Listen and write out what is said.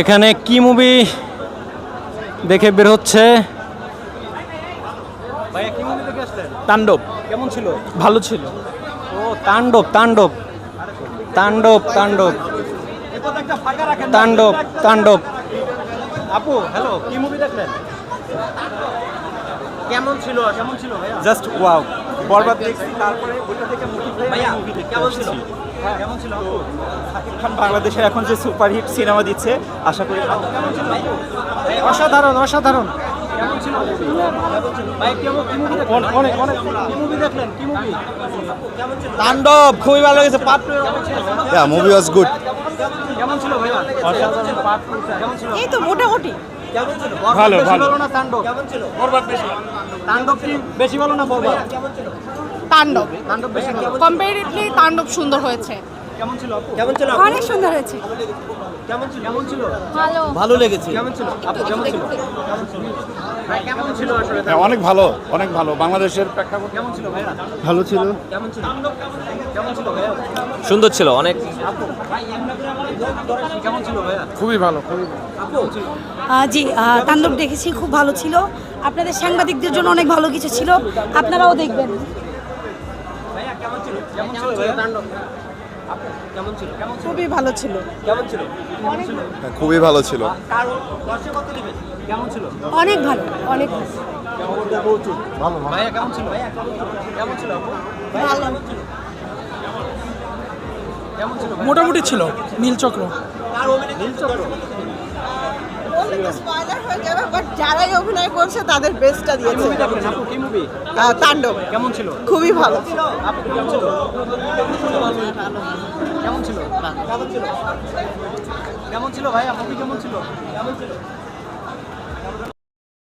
এখানে কি মুভি দেখে বের হচ্ছে? মুভি তাণ্ডব। কেমন ছিল? ভালো ছিল। ও তাণ্ডব তাণ্ডব। তাণ্ডব তাণ্ডব। তাণ্ডব তাণ্ডব। আপু হ্যালো কি মুভি দেখলেন? কেমন ছিল কেমন ছিল জাস্ট ওয়াও বরবাদ দেখছি তারপরে ওইটা থেকে মোটিভ ভাইয়া কেমন ছিল? হ্যাঁ কেমন ছিল আপু? খান বাংলাদেশের এখন যে সুপারহিট সিনেমা দিচ্ছে আশা করি ভালো। অসাধারণ অসাধারণ। মুভি মুভি মুভি তাণ্ডব খুবই ভালো লেগেছে। পার্ট কেমন ছিল? ভাইয়া ছিল? এই তো মোটামুটি। ভালো, বেশি ভালো। ভালো না তাণ্ডব? কেমন ছিল? বরবাদ বেশি। তাণ্ডব বেশি ভালো না বরবাদ? কেমন ছিল? তাণ্ডব। কম্পারেটিভলি তাণ্ডব সুন্দর হয়েছে। কেমন ছিল কেমন ছিল অনেক সুন্দর হয়েছে। কেমন ছিল? কেমন ছিল? ভালো। ভালো লেগেছে। কেমন ছিল? আপু কেমন ছিল? কেমন ছিল? ভাই কেমন ছিল আসলে? হ্যাঁ, অনেক ভালো অনেক ভালো। বাংলাদেশের প্রেক্ষাপট কেমন ছিল ভাইয়া? ভালো ছিল। কেমন ছিল? কেমন ছিল ভাইয়া? সুন্দর ছিল অনেক। কেমন ছিল ভাইয়া? খুবই ভালো খুবই আপু? জি তাণ্ডব দেখেছি খুব ভালো ছিল। আপনাদের সাংবাদিকদের জন্য অনেক ভালো কিছু ছিল। আপনারাও দেখবেন ভাইয়া কেমন ছিল কেমন ছিল ভাইয়া তাণ্ডব আপু কেমন ছিল কেমন ছিল খুবই ভালো ছিল। কেমন ছিল? কেমন ছিল খুবই ভালো ছিল। কারণ দর্শক কত দিবেন কেমন ছিল? অনেক ভালো অনেক ভালো। ভাইয়া কেমন ছিল? ভাইয়া কেমন ছিল? আপু? ভালো। কেমন ছিল? ভাইয়া? মোটামুটি ছিল নীলচক্র নীলচক্র স্পয়লার হয়ে যাবে বাট যারাই অভিনয় করছে তাদের বেস্টটা দিয়েছে। কি মুভি তাণ্ডব। কেমন ছিল? খুবই ভালো। কেমন ছিল? কেমন ছিল? কেমন ছিল কেমন ভাইয়া মুভি কেমন ছিল কেমন ছিল?